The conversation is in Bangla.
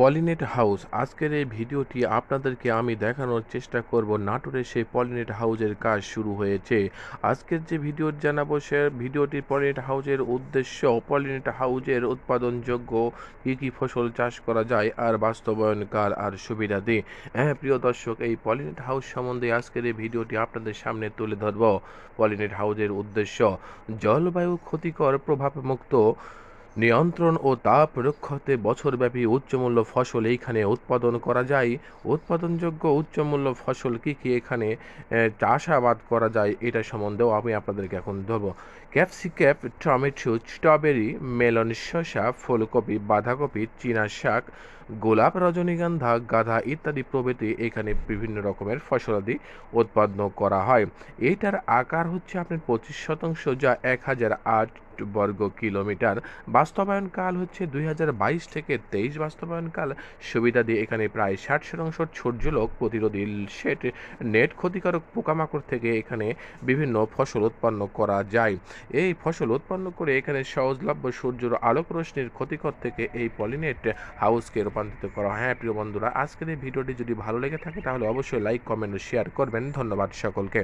Pollinate house. আজকের এই ভিডিওটি আপনাদেরকে আমি দেখানোর চেষ্টা করব নাটোরে সেই পলিনেট হাউসের কাজ শুরু হয়েছে। আজকের যে ভিডিও জানাব সে ভিডিওটি পলিনেট হাউসের উদ্দেশ্য, পলিনেট হাউজের উৎপাদনযোগ্য কী কী ফসল চাষ করা যায় আর বাস্তবায়নকাল আর সুবিধাদি। হ্যাঁ প্রিয় দর্শক, এই পলিনেট হাউস সম্বন্ধে আজকের এই ভিডিওটি আপনাদের সামনে তুলে ধরব। পলিনেট হাউসের উদ্দেশ্য, জলবায়ু ক্ষতিকর প্রভাবমুক্ত নিয়ন্ত্রণ ও তাপ রক্ষতে বছরব্যাপী উচ্চমূল্য ফসল এইখানে উৎপাদন করা যায়। উৎপাদনযোগ্য উচ্চমূল্য ফসল কী কী এখানে চাষাবাদ করা যায় এটা সম্বন্ধেও আমি আপনাদেরকে এখন ধরবো। ক্যাপসিক্যাপ, টমেটো, স্ট্রবেরি, মেলন, শসা, ফুলকপি, বাঁধাকপি, চীনা শাক, গোলাপ রজনীগন্ধা গাধা ইত্যাদি প্রভৃতি এখানে বিভিন্ন রকমের ফসলাদি উৎপাদন করা হয়। এইটার আকার হচ্ছে আপনার পঁচিশ শতাংশ, যা এক হাজার আট বর্গ কিলোমিটার। বাস্তবায়ন কাল হচ্ছে দুই হাজার বাইশ থেকে তেইশ বাস্তবায়ন কাল সুবিধা দিয়ে এখানে প্রায় ষাট শতাংশ সূর্যলোক প্রতিরোধী সেট নেট ক্ষতিকারক পোকামাকড় থেকে এখানে বিভিন্ন ফসল উৎপন্ন করা যায়। এই ফসল উৎপন্ন করে এখানে সহজলভ্য সূর্যের আলোক রশ্মির ক্ষতিকর থেকে এই পলিনেট হাউসকে রূপান্তরিত করা হয়, প্রিয় বন্ধুরা, আজকের এই ভিডিওটি যদি ভালো লেগে থাকে, তাহলে অবশ্যই লাইক, কমেন্ট, শেয়ার করবেন। ধন্যবাদ সকলকে।